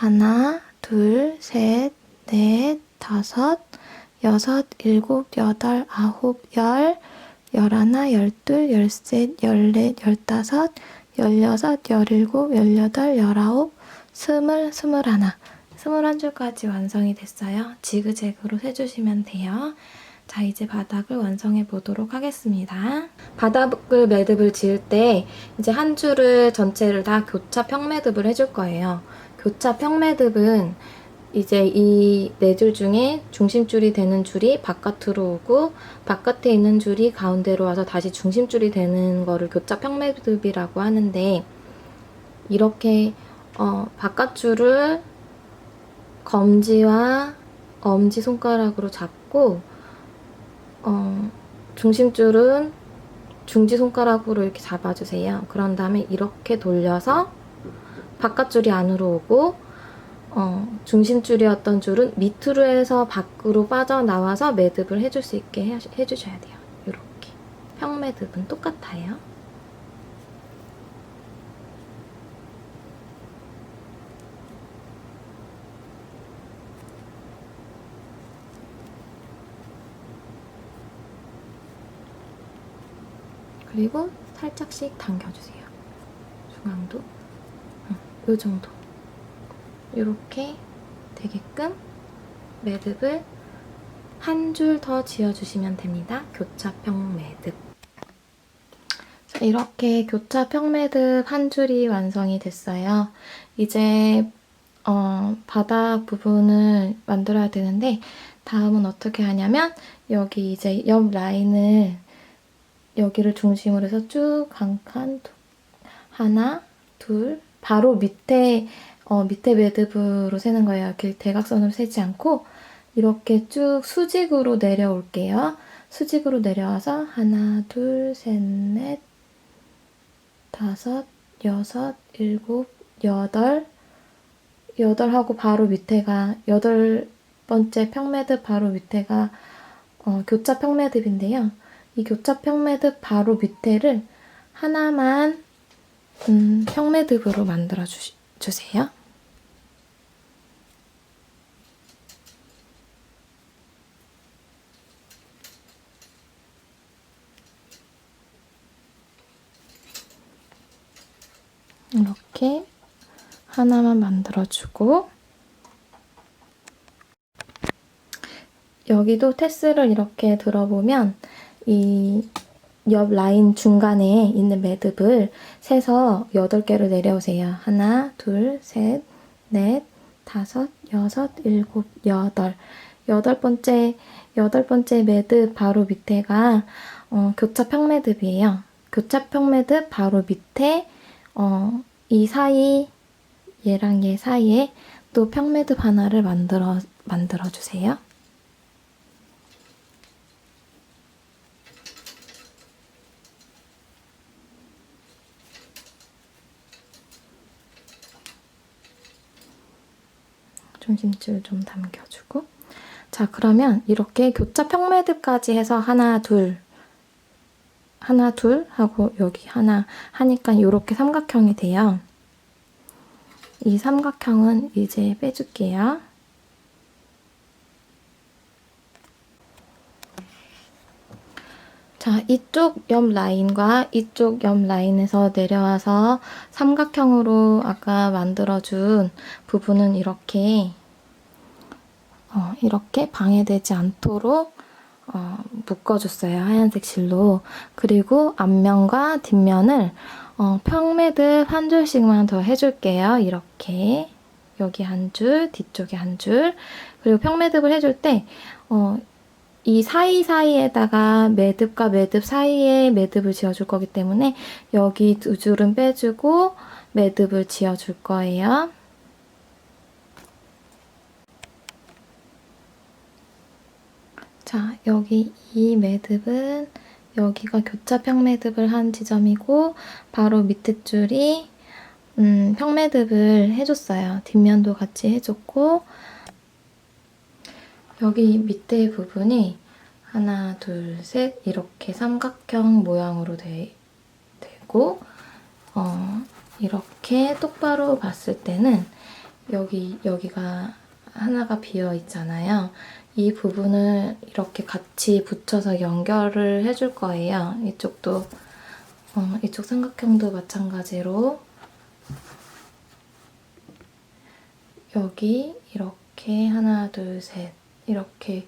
하나, 둘, 셋, 넷, 다섯, 여섯, 일곱, 여덟, 아홉, 열, 열하나, 열둘, 열셋, 열넷, 열다섯, 열여섯, 열일곱, 열여덟, 열아홉, 스물, 스물하나. 스물한 줄까지 완성이 됐어요. 지그재그로 세주시면 돼요. 자, 이제 바닥을 완성해 보도록 하겠습니다. 바닥을 매듭을 지을 때 이제 한 줄을 전체를 다 교차 평매듭을 해줄 거예요. 교차 평매듭은 이제 이 네 줄 중에 중심줄이 되는 줄이 바깥으로 오고 바깥에 있는 줄이 가운데로 와서 다시 중심줄이 되는 거를 교차 평매듭이라고 하는데 이렇게 어, 바깥 줄을 검지와 엄지 손가락으로 잡고 어, 중심줄은 중지 손가락으로 이렇게 잡아주세요. 그런 다음에 이렇게 돌려서 바깥줄이 안으로 오고 어, 중심줄이었던 줄은 밑으로 해서 밖으로 빠져나와서 매듭을 해줄 수 있게 해, 해주셔야 돼요. 이렇게 평매듭은 똑같아요. 그리고 살짝씩 당겨주세요. 중앙도 응, 요 정도. 이렇게 되게끔 매듭을 한 줄 더 지어주시면 됩니다. 교차평 매듭. 자, 이렇게 교차평 매듭 한 줄이 완성이 됐어요. 이제 어, 바닥 부분을 만들어야 되는데 다음은 어떻게 하냐면 여기 이제 옆 라인을 여기를 중심으로 해서 쭉 한 칸, 하나, 둘, 바로 밑에 어, 밑에 매듭으로 세는 거예요. 이렇게 대각선으로 세지 않고 이렇게 쭉 수직으로 내려올게요. 수직으로 내려와서 하나, 둘, 셋, 넷, 다섯, 여섯, 일곱, 여덟, 여덟 하고 바로 밑에가 여덟 번째 평매듭 바로 밑에가 어, 교차 평매듭인데요. 이 교차 평매듭 바로 밑에를 하나만 음, 평매듭으로 만들어 주시, 주세요. 이렇게 하나만 만들어주고 여기도 테스를 이렇게 들어보면 이 옆 라인 중간에 있는 매듭을 세서 8개를 내려오세요. 하나, 둘, 셋, 넷, 다섯, 여섯, 일곱, 여덟. 여덟 번째, 여덟 번째 매듭 바로 밑에가 어, 교차 평 매듭이에요. 교차 평 매듭 바로 밑에 어, 이 사이 얘랑 얘 사이에 또 평매듭 하나를 만들어 만들어 주세요. 중심줄 좀 당겨주고 자 그러면 이렇게 교차 평매듭까지 해서 하나 둘 하나 둘 하고 여기 하나 하니까 이렇게 삼각형이 돼요. 이 삼각형은 이제 빼줄게요. 자, 이쪽 옆 라인과 이쪽 옆 라인에서 내려와서 삼각형으로 아까 만들어준 부분은 이렇게 어, 이렇게 방해되지 않도록 어, 묶어줬어요. 하얀색 실로. 그리고 앞면과 뒷면을 어, 평매듭 한 줄씩만 더 해줄게요. 이렇게 여기 한 줄, 뒤쪽에 한 줄. 그리고 평매듭을 해줄 때 어, 이 사이사이에다가 매듭과 매듭 사이에 매듭을 지어줄 거기 때문에 여기 두 줄은 빼주고 매듭을 지어줄 거예요. 자, 여기 이 매듭은 여기가 교차 평 매듭을 한 지점이고 바로 밑에 줄이 음, 평매듭을 해줬어요. 뒷면도 같이 해줬고 여기 밑에 부분이 하나, 둘, 셋 이렇게 삼각형 모양으로 되, 되고 어, 이렇게 똑바로 봤을 때는 여기 여기가 하나가 비어 있잖아요. 이 부분을 이렇게 같이 붙여서 연결을 해줄 거예요. 이쪽도 어, 이쪽 삼각형도 마찬가지로 여기 이렇게 하나 둘 셋 이렇게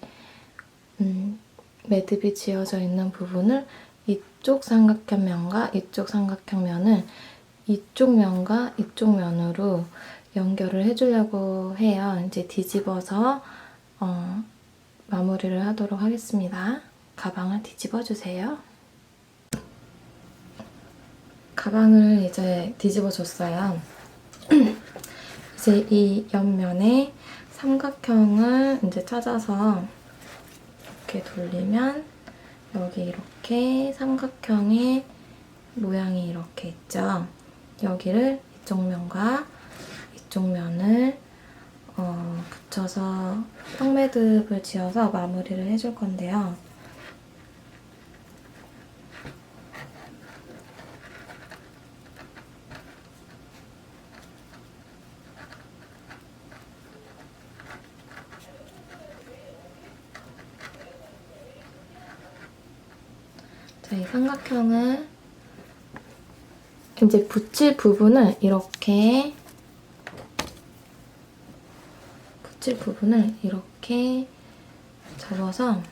음, 매듭이 지어져 있는 부분을 이쪽 삼각형 면과 이쪽 삼각형 면을 이쪽 면과 이쪽 면으로 연결을 해주려고 해요. 이제 뒤집어서 어, 마무리를 하도록 하겠습니다. 가방을 뒤집어 주세요. 가방을 이제 뒤집어 줬어요. 이제 이 옆면에 삼각형을 이제 찾아서 이렇게 돌리면 여기 이렇게 삼각형의 모양이 이렇게 있죠. 여기를 이쪽 면과 이쪽 면을 어, 붙여서 평매듭을 지어서 마무리를 해줄 건데요. 자, 이 삼각형을 이제 붙일 부분을 이렇게 붙일 부분을 이렇게 접어서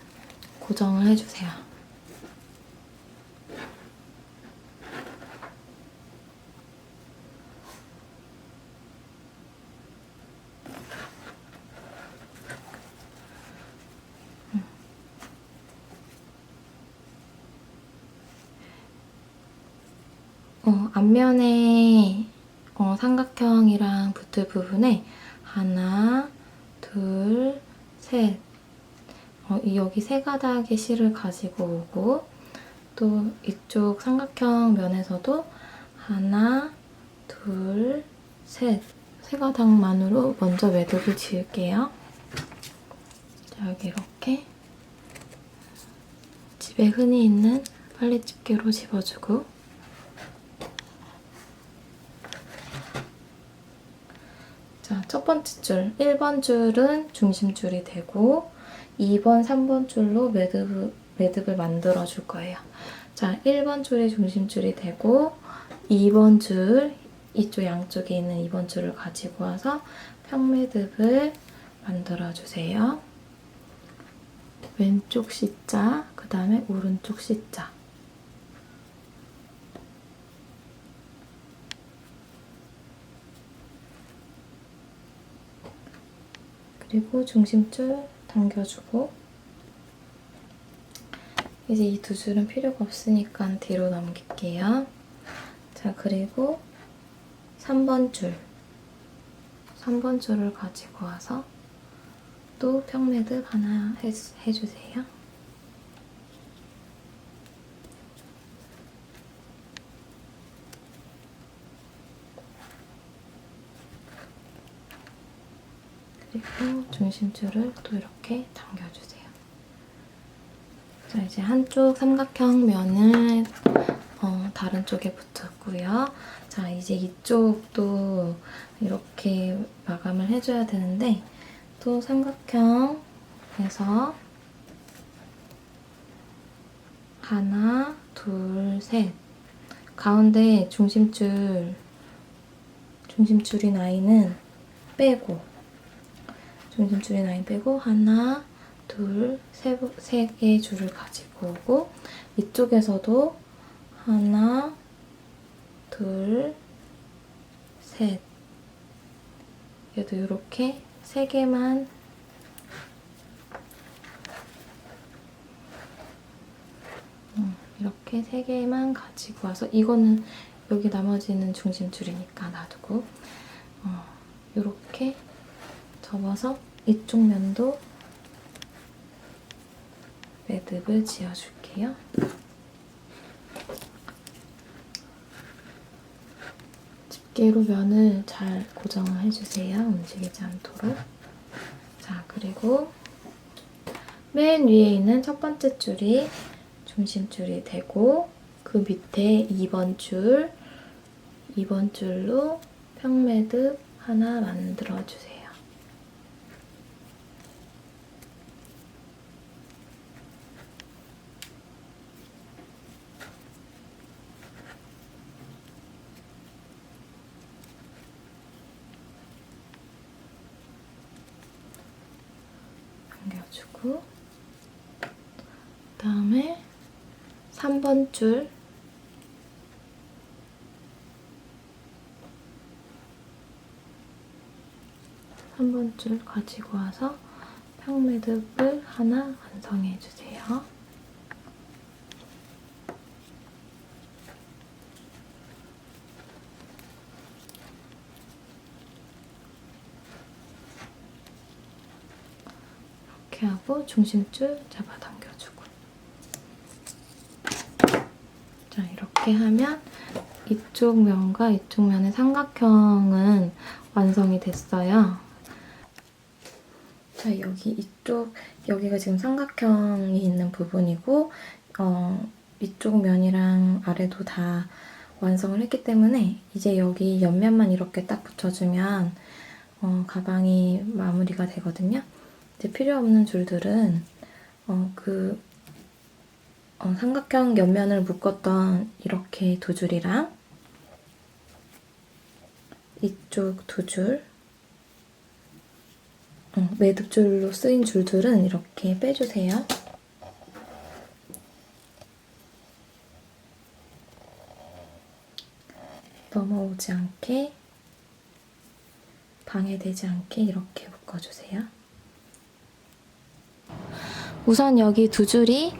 고정을 해주세요. 어, 앞면에 어, 삼각형이랑 붙을 부분에 하나, 둘, 셋. 어, 이 여기 세 가닥의 실을 가지고 오고 또 이쪽 삼각형 면에서도 하나, 둘, 셋. 세 가닥만으로 먼저 매듭을 지을게요. 자, 여기 이렇게 집에 흔히 있는 빨래 집게로 집어주고 자, 첫 번째 줄, 1번 줄은 중심줄이 되고 2번, 3번 줄로 매듭, 매듭을 만들어 줄 거예요. 자, 1번 줄이 중심줄이 되고 2번 줄, 이쪽 양쪽에 있는 2번 줄을 가지고 와서 평매듭을 만들어 주세요. 왼쪽 C자, 그 다음에 오른쪽 C자. 그리고 중심줄 당겨주고 이제 이 두 줄은 필요가 없으니까 뒤로 넘길게요. 자, 그리고 3번 줄 3번 줄을 가지고 와서 또 평매듭 하나 해, 해주세요. 그리고 중심줄을 또 이렇게 당겨주세요. 자, 이제 한쪽 삼각형 면을 어, 다른 쪽에 붙였고요. 자, 이제 이쪽도 이렇게 마감을 해줘야 되는데 또 삼각형에서 하나, 둘, 셋 가운데 중심줄 중심줄인 아이는 빼고 중심줄인 라인 빼고 하나, 둘, 세, 세 개의 줄을 가지고 오고 이쪽에서도 하나, 둘, 셋. 얘도 이렇게 세 개만 음, 이렇게 세 개만 가지고 와서 이거는 여기 나머지는 중심줄이니까 놔두고 어, 이렇게 접어서 이쪽 면도 매듭을 지어줄게요. 집게로 면을 잘 고정을 해주세요. 움직이지 않도록. 자, 그리고 맨 위에 있는 첫 번째 줄이 중심줄이 되고 그 밑에 2번 줄, 2번 줄로 평매듭 하나 만들어 주세요. 당겨주고 그다음에 3번 줄 3번 줄 가지고 와서 평매듭을 하나 완성해 주세요. 이렇게 하고 중심줄 잡아당겨주고 자 이렇게 하면 이쪽 면과 이쪽 면의 삼각형은 완성이 됐어요. 자 여기 이쪽 여기가 지금 삼각형이 있는 부분이고 어, 이쪽 면이랑 아래도 다 완성을 했기 때문에 이제 여기 옆면만 이렇게 딱 붙여주면 어, 가방이 마무리가 되거든요. 이제 필요 없는 줄들은 어, 그 어, 삼각형 옆면을 묶었던 이렇게 두 줄이랑 이쪽 두 줄, 어, 매듭줄로 쓰인 줄들은 이렇게 빼주세요. 넘어오지 않게 방해되지 않게 이렇게 묶어주세요. 우선 여기 두 줄이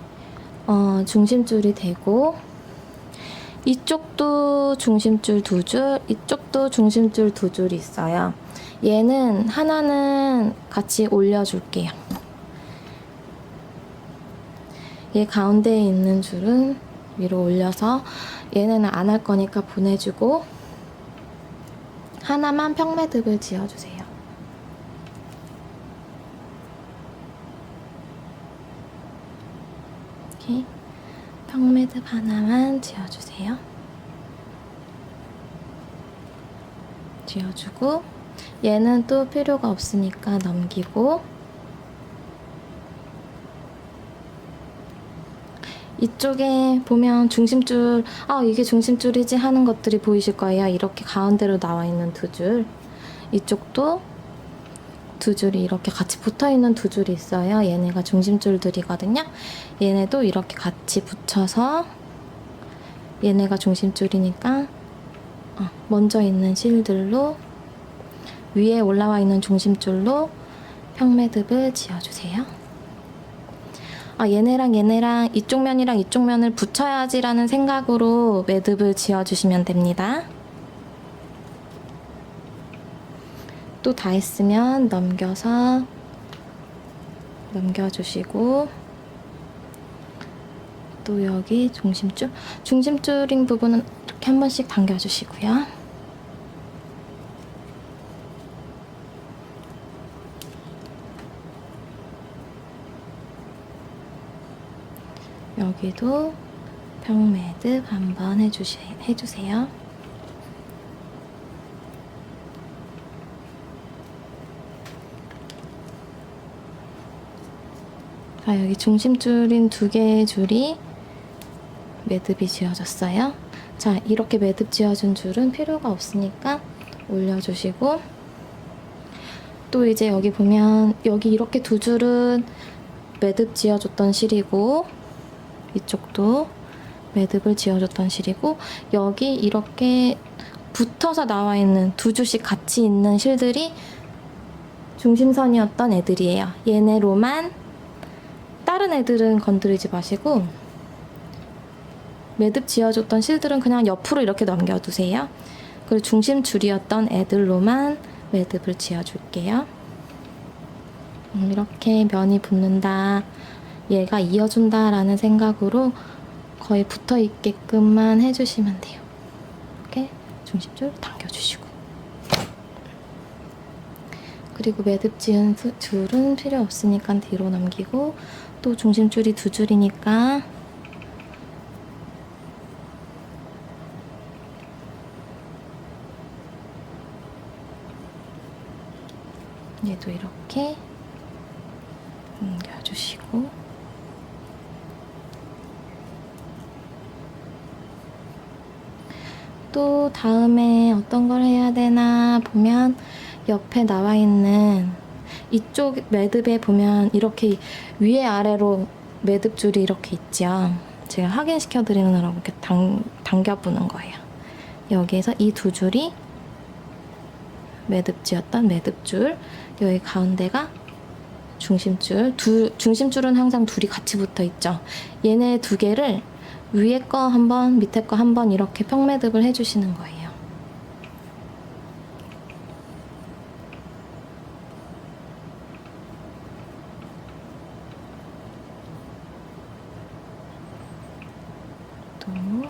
어, 중심줄이 되고 이쪽도 중심줄 두 줄, 이쪽도 중심줄 두 줄이 있어요. 얘는 하나는 같이 올려줄게요. 얘 가운데에 있는 줄은 위로 올려서 얘네는 안 할 거니까 보내주고 하나만 평매듭을 지어주세요. 이렇게 평매듭 하나만 지어주세요. 지어주고 얘는 또 필요가 없으니까 넘기고 이쪽에 보면 중심줄 아 이게 중심줄이지 하는 것들이 보이실 거예요. 이렇게 가운데로 나와 있는 두 줄. 이쪽도 두 줄이 이렇게 같이 붙어 있는 두 줄이 있어요. 얘네가 중심줄들이거든요. 얘네도 이렇게 같이 붙여서 얘네가 중심줄이니까 어, 먼저 있는 실들로 위에 올라와 있는 중심줄로 평매듭을 지어주세요. 아, 얘네랑 얘네랑 이쪽 면이랑 이쪽 면을 붙여야지라는 생각으로 매듭을 지어주시면 됩니다. 또 다 했으면 넘겨서 넘겨주시고 또 여기 중심줄 중심줄인 부분은 이렇게 한 번씩 당겨주시고요. 여기도 평매듭 한번 해주시, 해주세요. 자, 여기 중심줄인 두 개의 줄이 매듭이 지어졌어요. 자, 이렇게 매듭 지어준 줄은 필요가 없으니까 올려주시고 또 이제 여기 보면 여기 이렇게 두 줄은 매듭 지어줬던 실이고 이쪽도 매듭을 지어줬던 실이고 여기 이렇게 붙어서 나와 있는 두 줄씩 같이 있는 실들이 중심선이었던 애들이에요. 얘네로만 다른 애들은 건드리지 마시고 매듭 지어줬던 실들은 그냥 옆으로 이렇게 넘겨두세요. 그리고 중심 줄이었던 애들로만 매듭을 지어줄게요. 음, 이렇게 면이 붙는다. 얘가 이어준다 라는 생각으로 거의 붙어 있게끔만 해주시면 돼요. 이렇게 중심줄 당겨주시고. 그리고 매듭 지은 수- 줄은 필요 없으니까 뒤로 넘기고 또 중심줄이 두 줄이니까 얘도 이렇게 옮겨주시고 또 다음에 어떤 걸 해야 되나 보면 옆에 나와 있는 이쪽 매듭에 보면 이렇게 위에 아래로 매듭 줄이 이렇게 있죠. 제가 확인시켜 드리느라고 이렇게 당, 당겨보는 거예요. 여기에서 이 두 줄이 매듭지였던 매듭줄 여기 가운데가 중심줄 두 중심줄은 항상 둘이 같이 붙어 있죠 얘네 두 개를 위에 거 한 번 밑에 거 한 번 이렇게 평매듭을 해주시는 거예요 또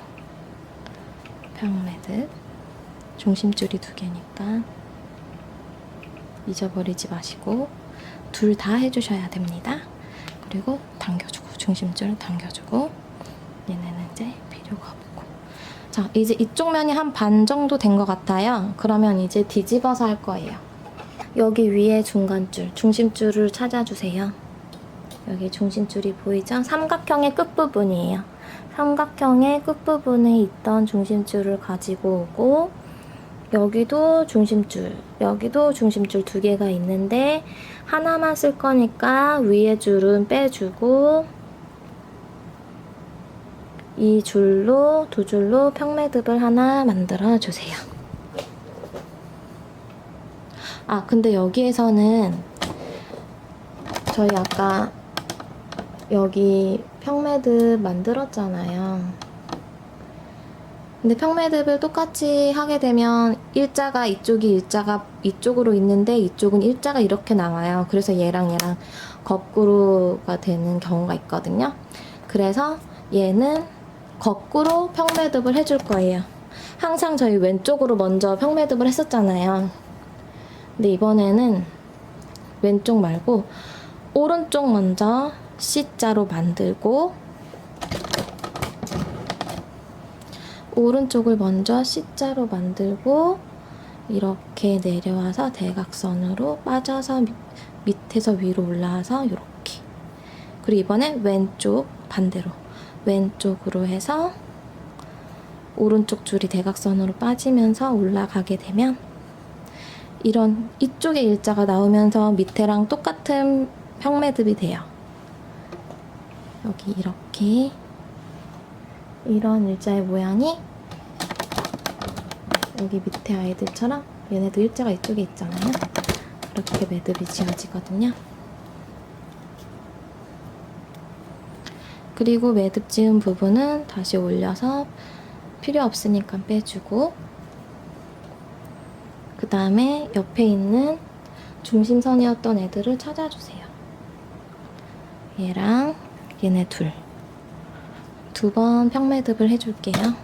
평매듭 중심줄이 두 개니까 잊어버리지 마시고 둘 다 해주셔야 됩니다. 그리고 당겨주고 중심줄 당겨주고 얘네는 이제 필요가 없고 자 이제 이쪽 면이 한 반 정도 된 것 같아요. 그러면 이제 뒤집어서 할 거예요. 여기 위에 중간줄 중심줄을 찾아주세요. 여기 중심줄이 보이죠? 삼각형의 끝부분이에요. 삼각형의 끝부분에 있던 중심줄을 가지고 오고 여기도 중심줄, 여기도 중심줄 두 개가 있는데 하나만 쓸 거니까 위에 줄은 빼주고 이 줄로 두 줄로 평매듭을 하나 만들어 주세요. 아, 근데 여기에서는 저희 아까 여기 평매듭 만들었잖아요. 근데 평매듭을 똑같이 하게 되면 일자가 이쪽이 일자가 이쪽으로 있는데 이쪽은 일자가 이렇게 나와요. 그래서 얘랑 얘랑 거꾸로가 되는 경우가 있거든요. 그래서 얘는 거꾸로 평매듭을 해줄 거예요. 항상 저희 왼쪽으로 먼저 평매듭을 했었잖아요. 근데 이번에는 왼쪽 말고 오른쪽 먼저 C자로 만들고 오른쪽을 먼저 C자로 만들고 이렇게 내려와서 대각선으로 빠져서 밑- 밑에서 위로 올라와서 이렇게 그리고 이번엔 왼쪽 반대로 왼쪽으로 해서 오른쪽 줄이 대각선으로 빠지면서 올라가게 되면 이런 이쪽에 일자가 나오면서 밑에랑 똑같은 평매듭이 돼요. 여기 이렇게 이런 일자의 모양이 여기 밑에 아이들처럼 얘네도 일자가 이쪽에 있잖아요. 이렇게 매듭이 지어지거든요. 그리고 매듭 지은 부분은 다시 올려서 필요 없으니까 빼주고 그 다음에 옆에 있는 중심선이었던 애들을 찾아주세요. 얘랑 얘네 둘. 두 번 평매듭을 해줄게요.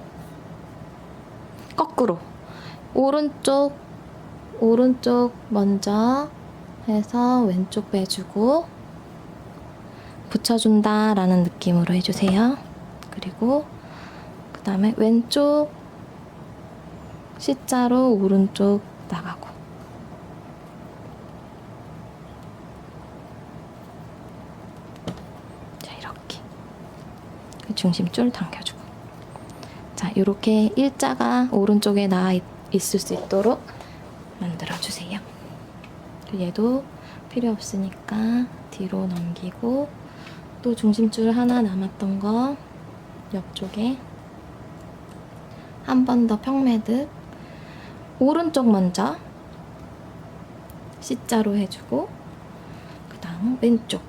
거꾸로. 오른쪽, 오른쪽 먼저 해서 왼쪽 빼주고 붙여준다 라는 느낌으로 해주세요. 그리고 그 다음에 왼쪽 C자로 오른쪽 나가고 자 이렇게 그 중심줄 당겨주고. 자 이렇게 일자가 오른쪽에 나와 있, 있을 수 있도록 만들어주세요. 얘도 필요 없으니까 뒤로 넘기고 또 중심줄 하나 남았던 거 옆쪽에 한 번 더 평매듭 오른쪽 먼저 C자로 해주고 그 다음 왼쪽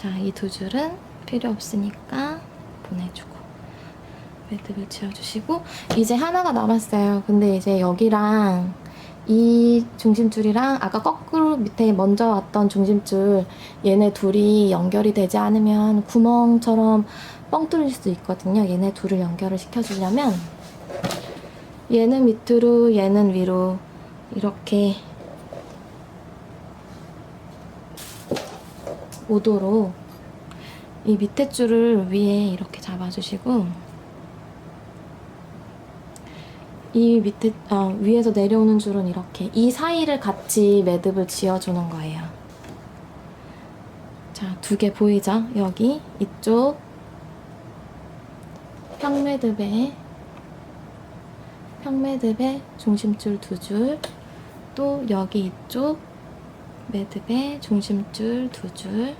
자, 이 두 줄은 필요 없으니까 보내주고 매듭을 지어주시고 이제 하나가 남았어요. 근데 이제 여기랑 이 중심줄이랑 아까 거꾸로 밑에 먼저 왔던 중심줄 얘네 둘이 연결이 되지 않으면 구멍처럼 뻥 뚫릴 수 있거든요. 얘네 둘을 연결을 시켜주려면 얘는 밑으로 얘는 위로 이렇게 오도록 이 밑에 줄을 위에 이렇게 잡아주시고 이 밑에 어, 위에서 내려오는 줄은 이렇게 이 사이를 같이 매듭을 지어주는 거예요. 자, 두 개 보이죠? 여기 이쪽 평매듭에 평매듭에 중심줄 두 줄, 또 여기 이쪽 매듭에 중심줄 두 줄.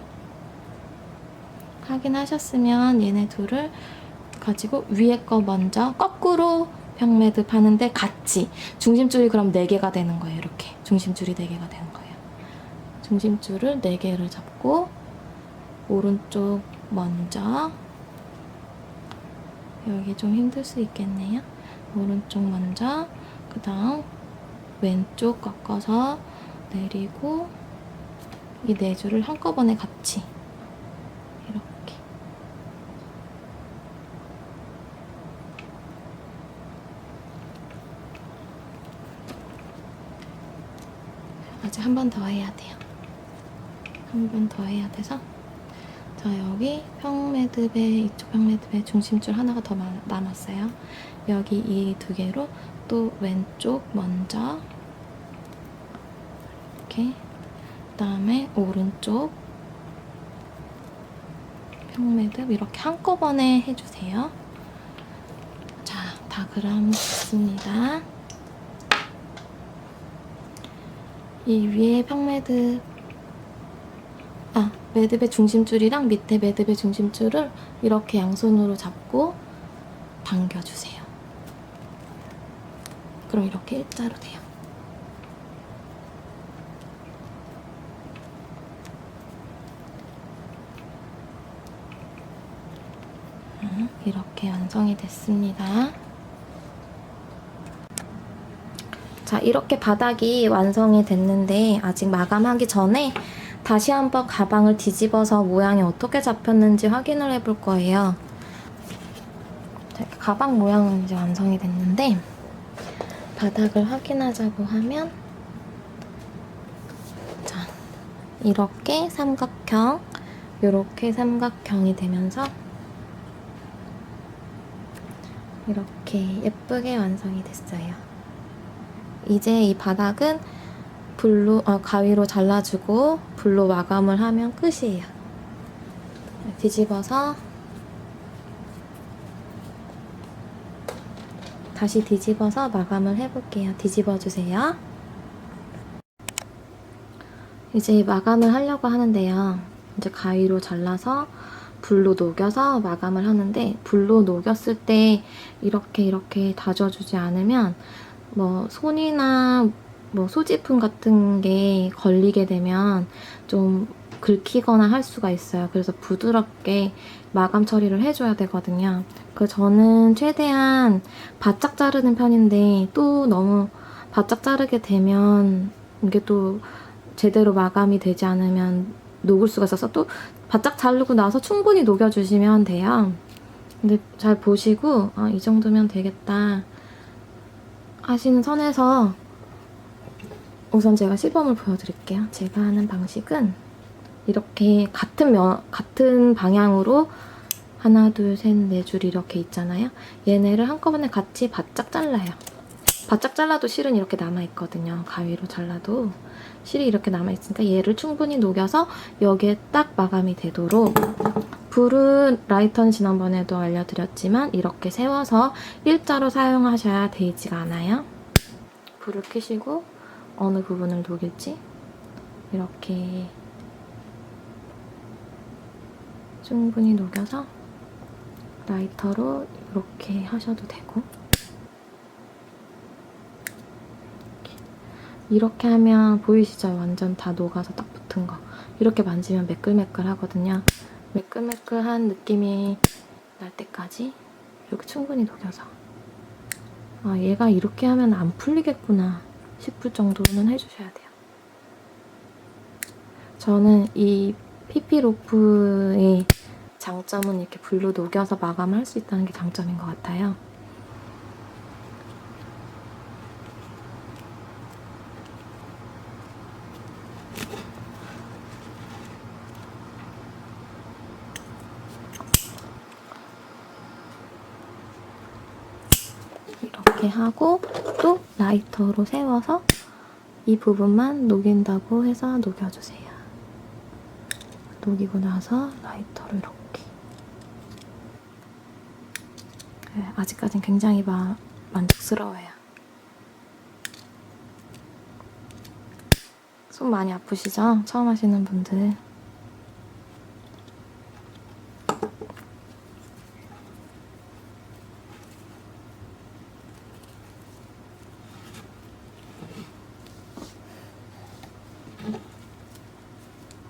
확인하셨으면 얘네 둘을 가지고 위에 거 먼저 거꾸로 평매듭 하는데 같이 중심줄이 그럼 4개가 되는 거예요. 이렇게 중심줄이 4개가 되는 거예요. 중심줄을 4개를 잡고 오른쪽 먼저 여기 좀 힘들 수 있겠네요. 오른쪽 먼저 그 다음 왼쪽 꺾어서 내리고 이 네 줄을 한꺼번에 같이 이렇게 아직 한 번 더 해야 돼요. 한 번 더 해야 돼서 자 여기 평매듭에 이쪽 평매듭에 중심줄 하나가 더 마- 남았어요. 여기 이 두 개로 또 왼쪽 먼저 이렇게 그 다음에 오른쪽 평매듭 이렇게 한꺼번에 해주세요. 자, 다 그럼 됐습니다. 이 위에 평매듭 아, 매듭의 중심줄이랑 밑에 매듭의 중심줄을 이렇게 양손으로 잡고 당겨주세요. 그럼 이렇게 일자로 돼요. 음, 이렇게 완성이 됐습니다. 자, 이렇게 바닥이 완성이 됐는데 아직 마감하기 전에 다시 한번 가방을 뒤집어서 모양이 어떻게 잡혔는지 확인을 해볼 거예요. 가방 모양은 이제 완성이 됐는데 바닥을 확인하자고 하면 자, 이렇게 삼각형, 이렇게 삼각형이 되면서 이렇게 예쁘게 완성이 됐어요. 이제 이 바닥은 불로 어, 가위로 잘라주고 불로 마감을 하면 끝이에요. 뒤집어서 다시 뒤집어서 마감을 해볼게요. 뒤집어 주세요. 이제 마감을 하려고 하는데요. 이제 가위로 잘라서 불로 녹여서 마감을 하는데 불로 녹였을 때 이렇게 이렇게 다져주지 않으면 뭐 손이나 뭐 소지품 같은 게 걸리게 되면 좀 긁히거나 할 수가 있어요. 그래서 부드럽게 마감 처리를 해줘야 되거든요. 그 저는 최대한 바짝 자르는 편인데 또 너무 바짝 자르게 되면 이게 또 제대로 마감이 되지 않으면 녹을 수가 있어서 또 바짝 자르고 나서 충분히 녹여주시면 돼요. 근데 잘 보시고 아, 이 정도면 되겠다 하시는 선에서 우선 제가 시범을 보여드릴게요. 제가 하는 방식은 이렇게 같은 면, 같은 방향으로 하나, 둘, 셋, 네 줄 이렇게 있잖아요. 얘네를 한꺼번에 같이 바짝 잘라요. 바짝 잘라도 실은 이렇게 남아있거든요. 가위로 잘라도 실이 이렇게 남아있으니까 얘를 충분히 녹여서 여기에 딱 마감이 되도록 불은 라이터는 지난번에도 알려드렸지만 이렇게 세워서 일자로 사용하셔야 데이지가 않아요. 불을 켜시고 어느 부분을 녹일지 이렇게 충분히 녹여서 라이터로 이렇게 하셔도 되고 이렇게 하면 보이시죠? 완전 다 녹아서 딱 붙은 거. 이렇게 만지면 매끌매끌 하거든요. 매끌매끌한 느낌이 날 때까지 이렇게 충분히 녹여서. 아 얘가 이렇게 하면 안 풀리겠구나 싶을 정도는 해주셔야 돼요. 저는 이 피피로프의 장점은 이렇게 불로 녹여서 마감할 수 있다는 게 장점인 것 같아요 이렇게 하고 또 라이터로 세워서 이 부분만 녹인다고 해서 녹여주세요. 녹이고 나서 라이터로 이렇게. 네, 아직까진 굉장히 마, 만족스러워요. 손 많이 아프시죠? 처음 하시는 분들.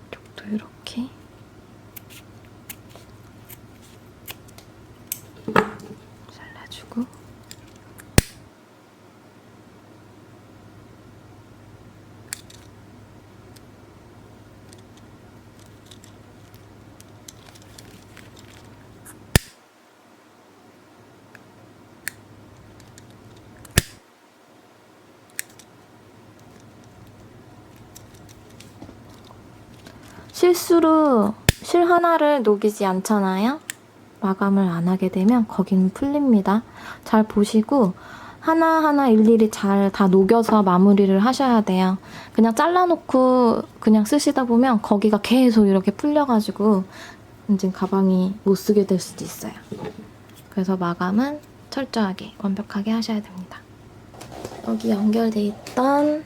이쪽도 이렇게. 잘라주고. 실수로 실 하나를 녹이지 않잖아요. 마감을 안 하게 되면 거기는 풀립니다. 잘 보시고 하나하나 일일이 잘 다 녹여서 마무리를 하셔야 돼요. 그냥 잘라놓고 그냥 쓰시다 보면 거기가 계속 이렇게 풀려가지고 이제 가방이 못 쓰게 될 수도 있어요. 그래서 마감은 철저하게 완벽하게 하셔야 됩니다. 여기 연결돼 있던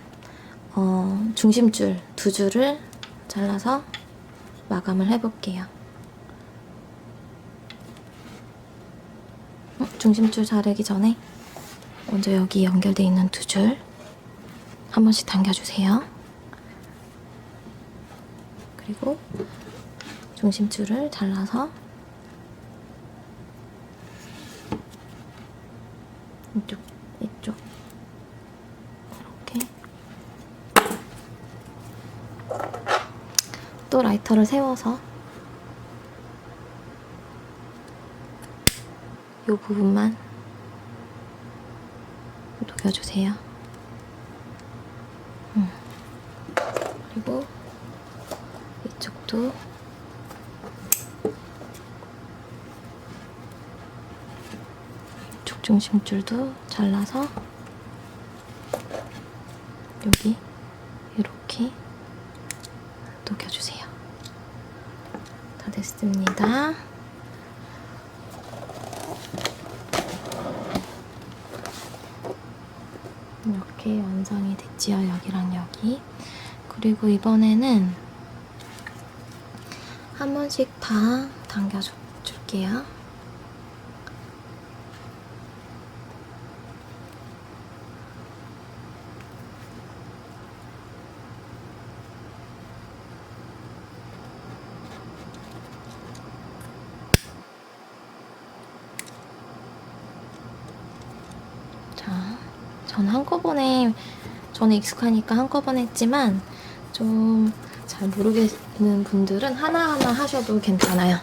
어, 중심줄 두 줄을 잘라서 마감을 해볼게요. 어, 중심줄 자르기 전에 먼저 여기 연결돼 있는 두 줄 한 번씩 당겨주세요. 그리고 중심줄을 잘라서 이쪽, 이쪽 이렇게 또 라이터를 세워서 이 부분만 녹여주세요. 음. 그리고 이쪽도 이쪽 중심줄도 잘라서 여기 이렇게 녹여주세요. 다 됐습니다. 이렇게 완성이 됐지요, 여기랑 여기. 그리고 이번에는 한 번씩 다 당겨줄게요. 자, 저는 한꺼번에 저는 익숙하니까 한꺼번에 했지만 좀 잘 모르겠는 분들은 하나하나 하셔도 괜찮아요.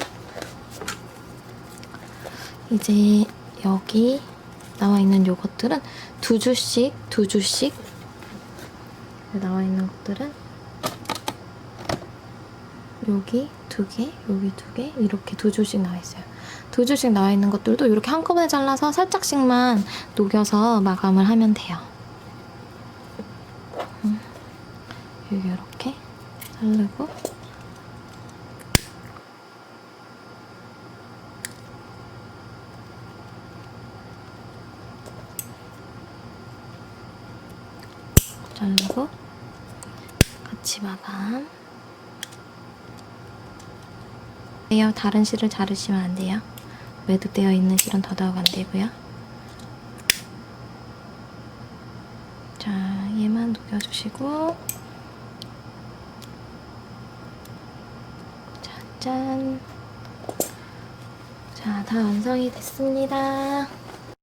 이제 여기 나와 있는 요것들은 두 줄씩 두 줄씩 나와 있는 것들은 여기 두 개, 여기 두 개, 이렇게 두 줄씩 나와 있어요. 두 줄씩 나와 있는 것들도 이렇게 한꺼번에 잘라서 살짝씩만 녹여서 마감을 하면 돼요. 음, 여기 이렇게 자르고 자르고 같이 마감. 돼요. 다른 실을 자르시면 안 돼요. 매듭되어 있는 실은 더더욱 안 되고요. 자, 얘만 녹여주시고 자, 짠. 자, 다 완성이 됐습니다.